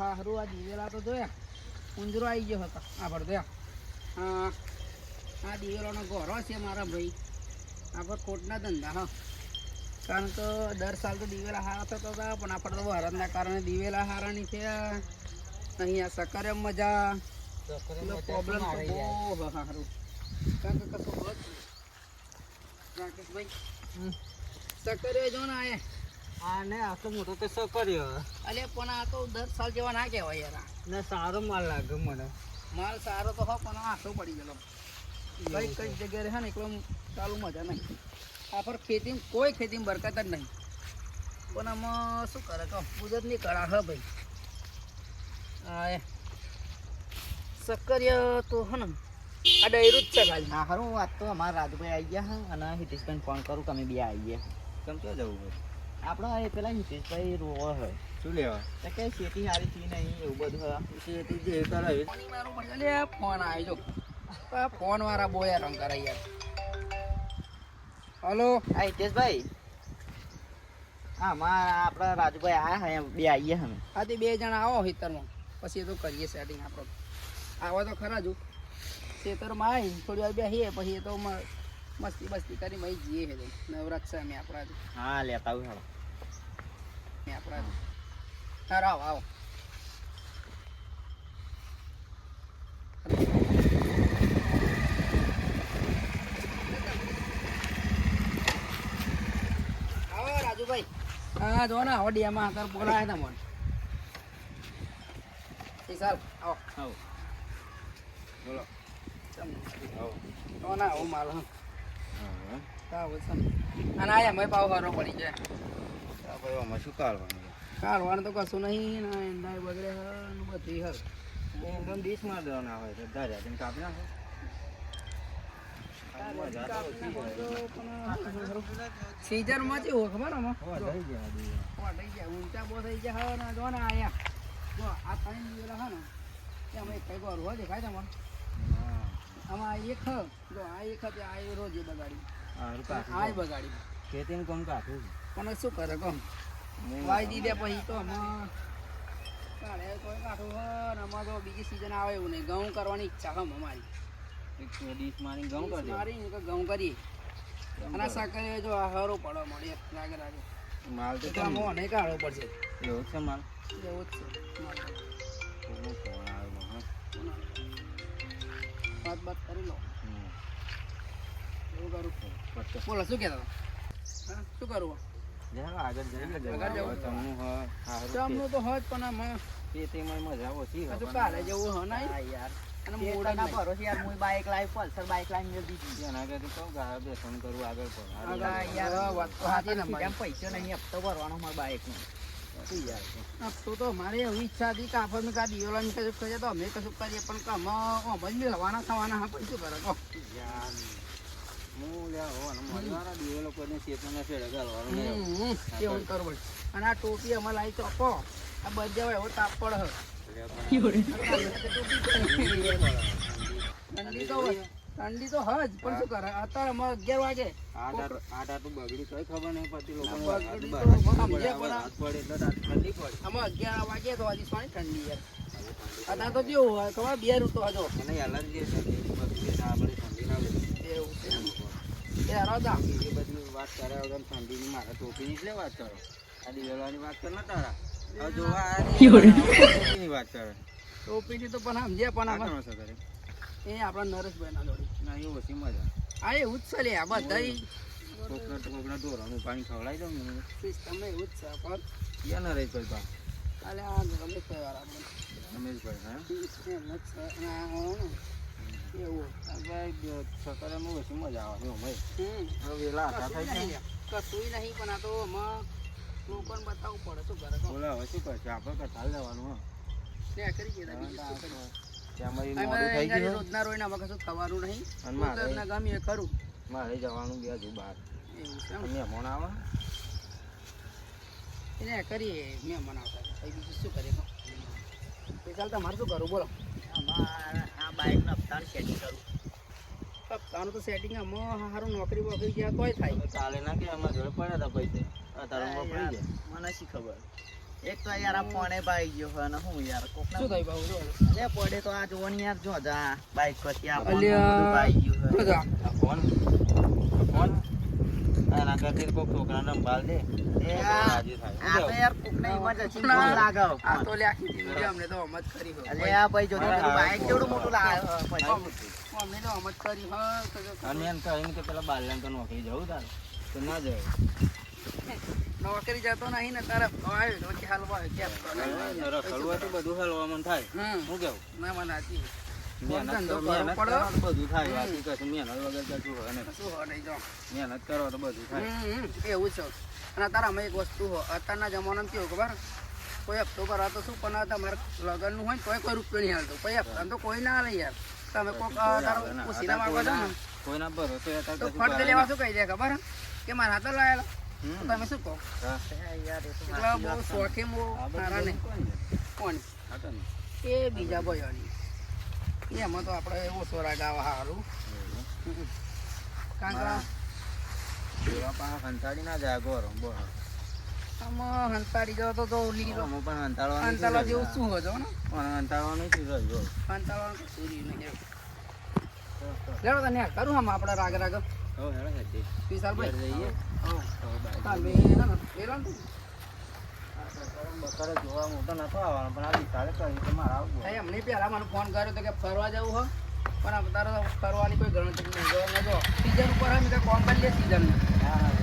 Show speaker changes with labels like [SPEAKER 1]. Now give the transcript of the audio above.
[SPEAKER 1] હારું આ દિવેલા તો જોયા. ઉંદરો આવી ગયો હતો. આ ભર જોયા. હા આ દિવેલાનો ગોરો છે મારા ભાઈ. આપણે ખોટના ધંધા હા. કારણ કે દર સાલ તો દિવેલા હારા થતા હતા પણ આપણે તો વરદના કારણે દિવેલા હારાની છે અહીંયા સકરે મજા. પ્રોબ્લેમ બહુ સારું કારણ કે કશું. રાકેશભાઈ સકરે જો ને આયા.
[SPEAKER 2] આ ને આટલો મોટો તો કર્યો.
[SPEAKER 1] અલે પણ આ તો દર સાલ જેવા ના કહેવાય યાર આ.
[SPEAKER 2] ને સારો માલ લાગે મને.
[SPEAKER 1] માલ સારો તો હો પણ આસો પડી ગયેલો. કઈ કઈ જગ્યાએ રહે ને એકલો ચાલુ મજા નહીં. આ પર ખેતી કોઈ ખેતીમાં બરકત જ નહીં. પણ આમાં શું કરે કહો? કુદરતની કળા હ ભાઈ. આ એ. સક્કરિયા તો હે ને આ ડાયરું જ છે ખાલી.
[SPEAKER 2] હા હારું વાત તો અમારા રાજભાઈ આવી ગયા હા અને હિતેશભાઈને ફોન કરું કે અમે બે આવી ગયા કેમ ક્યાં જવું હોય આપણે એ પેલા હિતેશભાઈ રોવો હે શું લેવા? તો કે શેતી સારી થી નહીં એવું બધું શેતી જે કરાવી
[SPEAKER 1] મારું પડી ફોન આવી જો. આ ફોન વાળા બોયા રંગ કરે યાર હલો?
[SPEAKER 2] હા હિતેશભાઈ? હા મારા આપણા રાજુભાઈ આયા હા બે આવીએ અમે.
[SPEAKER 1] આ તે બે જણા આવો ખેતરમાં. પછી એ તો કરીએ સેટિંગ આપણો. આવા તો ખરા જ. ખેતરમાં આવી થોડી વાર બેસીએ પછી એ તો મ- મસ્તી બસ્તી કરી મય જઈએ હે તો નવરાત છે અમે આપણા.
[SPEAKER 2] હા લેતા આવું હાલો
[SPEAKER 1] અમે આપણા હા રાવ આવો આવો. રાજુભાઈ. હા જો ને આવો ડીએમાં અત્યારે ને મને વિશાલ આવો.
[SPEAKER 2] આવો. બોલો. આવો.
[SPEAKER 1] તો ના આવો માલ હા. અને આયા મેં પાવ હારો પડી જાય
[SPEAKER 2] ભાઈ શું કાઢવાનું
[SPEAKER 1] કાઢવાનું કશું નહીં, ને એંડાય બગડે હે, ને બધી હર.
[SPEAKER 2] એકદમ ડીશમાં દેવાના હોય તો ધાર્યા તેને કાપી નાખો
[SPEAKER 1] સીઝનમાં કેવું ખબર આમાં ઊંચા બહુ થઈ ગયા હે ને જો ને આયા જો આ ત્રણ દિવેલા હે ને એમાં અમે કઈ ગોરું હોય દેખાય
[SPEAKER 2] તમારે
[SPEAKER 1] આમાં એક જો આ એક હતી આ રોજ એ બગાડી આ બગાડી.
[SPEAKER 2] ખેતીનું કામ કાઢું
[SPEAKER 1] પણ શું કરે કહો વાઈ દીધે પછી તો આમાં કાઢે કોઈ કાઢું હે આમાં તો બીજી સિઝન આવે એવું નહીં. ઘઉં કરવાની ઈચ્છા હમ અમારી.
[SPEAKER 2] એક ડીશ મારી ઘઉં કરી
[SPEAKER 1] મારી ઘઉં કરીએ. અને સાકરે જો આ હરો પડો મળે લાગે લાગે.
[SPEAKER 2] માલ તો
[SPEAKER 1] કાઢવો પડશે.
[SPEAKER 2] એવું છે માલ.
[SPEAKER 1] એવું જ છે. વાત બાત કરી લો. એવું કરું. બોલો શું કહેતા શું કરવું
[SPEAKER 2] આગળ જઈએ
[SPEAKER 1] તો પણ
[SPEAKER 2] મજા ઓછી પણ
[SPEAKER 1] કાલે જેવું હ
[SPEAKER 2] ના યાર.
[SPEAKER 1] અને
[SPEAKER 2] ખેતરના
[SPEAKER 1] મોડા નહીં.
[SPEAKER 2] ભરોસે યાર લાવી પલ્સર બાઈક લાવી મેં દીધી એના કરતી કહું બેસણ કરું આગળ
[SPEAKER 1] આગળ યાર
[SPEAKER 2] યાર
[SPEAKER 1] વાત તો સાચી ને
[SPEAKER 2] પૈસા નહીં હપ્તો ભરવાનો મારા બાઈકનો શું
[SPEAKER 1] તો તો મારે એવી ઈચ્છા હતી કે આપણને કાં દિયોલાની કશું કરીએ તો અમે કશું કરીએ પણ કે અમે આમ જ મેળવવાના થવાના હા પણ શું કરે?
[SPEAKER 2] હું અને ને એવું.
[SPEAKER 1] કરવું આ ટોપી અમારે લાવી ચોપો આ બધા હોય એવો તાપ પડે ઠંડી તો હોય. ઠંડી તો હજ પણ શું કરે? અત્યારે અમારે અગિયાર વાગે.
[SPEAKER 2] આટ તો બગડી તોય ખબર નહીં પડતી
[SPEAKER 1] લોકો પણ
[SPEAKER 2] એટલે ઠંડી પડે.
[SPEAKER 1] આમાં અગિયાર વાગે તો હજી સોની ઠંડી યાર અત્યારે તો કેવું હોય ખબર? બે ઋતુ હજો.
[SPEAKER 2] મને એલર્જી છે ઠંડી એટલે.
[SPEAKER 1] એવું છે એ
[SPEAKER 2] બીજી બધી વાત કર્યા વગર ઠંડીની મારે ટોપીની જ વાત કરો. આ દિવેલાની વાત કર તારા. હવે જોવા આ ટોપીની વાત કરે.
[SPEAKER 1] ટોપીથી તો પણ સમજ્યા પણ
[SPEAKER 2] આ
[SPEAKER 1] આમાં.
[SPEAKER 2] કોનો
[SPEAKER 1] એ આપણા નરેશભાઈ ના જોડી.
[SPEAKER 2] ના એ ઓછી મજા
[SPEAKER 1] આ એવું જ છે લે આ બધા
[SPEAKER 2] કોકના કોકના ઢોરાનું પાણી ખવડાવી દઉં ને.
[SPEAKER 1] એવું જ પણ
[SPEAKER 2] ક્યાં ના રહી ભાઈ બા
[SPEAKER 1] અલે આ રમેશ તે વાર
[SPEAKER 2] રમેશ ભાઈ હા?
[SPEAKER 1] એવું.
[SPEAKER 2] ભાઈ સકારામાં ઓછી મજા આવે છે ભાઈ વેલા હતા
[SPEAKER 1] કશું
[SPEAKER 2] થઈ
[SPEAKER 1] નહીં કશું નહીં પણ આ તો આમાં લોકોને બતાવવું પડે શું કહો.
[SPEAKER 2] બોલે હવે શું કરશે આપણે કટાલ લેવાનું હા?
[SPEAKER 1] કરી ગયા રોજના આમાં થવાનું નહીં?
[SPEAKER 2] મારે
[SPEAKER 1] ગમે એ
[SPEAKER 2] મારે જવાનું બે હજુ બહાર. મહેમાન આવે.
[SPEAKER 1] એને કરીએ મેં મનાવતા હતા. બીજું શું કરીએ? ચાલ તમારે શું કરવું? બોલો.
[SPEAKER 2] આ બાઇકના હપ્તા સેટિંગ કરું.
[SPEAKER 1] તારું તો સેટિંગ આમાં સારું નોકરી બોકરી ગયા તોય થાય.
[SPEAKER 2] ચાલે ના કે એમાં જોડે પડ્યા હતા પૈસે. અત્યારે મને શી ખબર?
[SPEAKER 3] એક તો યાર આ ફોને ભાઈ ગયો હે ને હું યાર કોક
[SPEAKER 1] શું થયું બાબુ
[SPEAKER 3] અલે પડે તો આ જોવાની યાર જો જા બાઈક પરથી આ પોણે ભાઈ ગયું હોય.
[SPEAKER 1] થયું?
[SPEAKER 2] ફોન? ફોન? આના કરતી કોક છોકરાને સંભાળ દે.
[SPEAKER 3] એ આ
[SPEAKER 2] રાજી થાય.
[SPEAKER 3] આ તો યાર કોકને emergency
[SPEAKER 1] ના.
[SPEAKER 3] ફોન લાગે
[SPEAKER 1] આ તો લે આખી જિંદગી અમને તો હમત કરી હો
[SPEAKER 3] અલે આ ભાઈ જો તો બાઈક કેવડું મોટું લાગે પછી.
[SPEAKER 1] અમને તો હમત કરી હો
[SPEAKER 2] અને એમ કહીને કે પેલા બાલ્યાને તો નોકરી જવું તાર. તો ના જાય
[SPEAKER 1] નોકરી જતો નહીં ને તારે આવ્યો તો હાલવા કેમ? તો બધું
[SPEAKER 2] રખડવાથી મન થાય. હું કેવું?
[SPEAKER 1] ના મને આથી
[SPEAKER 2] મહેનત કરો. તો બધું થાય.
[SPEAKER 1] એવું છે. અને અત્યારે અમે એક વસ્તુ હો અત્યારના જમાનામાં કેવું ખબર? કોઈ હપ્તો ભરા તો શું? પણ તમારે લગનનું હોય ને તોય કોઈ રૂપિયો નહીં હાલતો. કોઈ હપ્તા તો કોઈ ના લે યાર તમે કોક તારો
[SPEAKER 2] આવે ને.
[SPEAKER 1] ઉછીના
[SPEAKER 2] અત્યારે
[SPEAKER 1] માંગો છો ને?
[SPEAKER 2] કોઈના- કોઈના
[SPEAKER 1] તો
[SPEAKER 2] કશું
[SPEAKER 1] લેવા શું કહી દે ખબર? કે મારા હાથે લાયેલા. તો
[SPEAKER 2] હમ.
[SPEAKER 1] તમે શું કહો? એટલે બહુ
[SPEAKER 3] વાત
[SPEAKER 1] બહુ સારા નહીં
[SPEAKER 2] કોણ.
[SPEAKER 1] એ બીજા ભાઈઓની એમાં તો આપણે ઓછો રાગ આવે સારું કારણ કે
[SPEAKER 2] મારા એવા પાસે હંતાડી ના જાય ગોર બોલ.
[SPEAKER 1] આમાં હંતાડી ગયો તો લીલો
[SPEAKER 2] અમે પણ હંતાડવાનું
[SPEAKER 1] હંતાળવા જેવું શું હોય ને?
[SPEAKER 2] પણ હંતાડવાનું શું રહ્યું
[SPEAKER 1] હંતાળવાનું કશું રહ્યું નહીં. લેડો તને કરું આમ આપણે રાગ રાગ. વિશાલભાઈ.
[SPEAKER 2] જઈએ.
[SPEAKER 1] હે એમને પહેલા મને ફોન કર્યો તો કે ફરવા જવું હોય પણ તારે ફરવાની કોઈ ગણતરી નહીં. જો સીઝન ઉપર હોય કંઈ ફોન કરી લે સીઝન પછી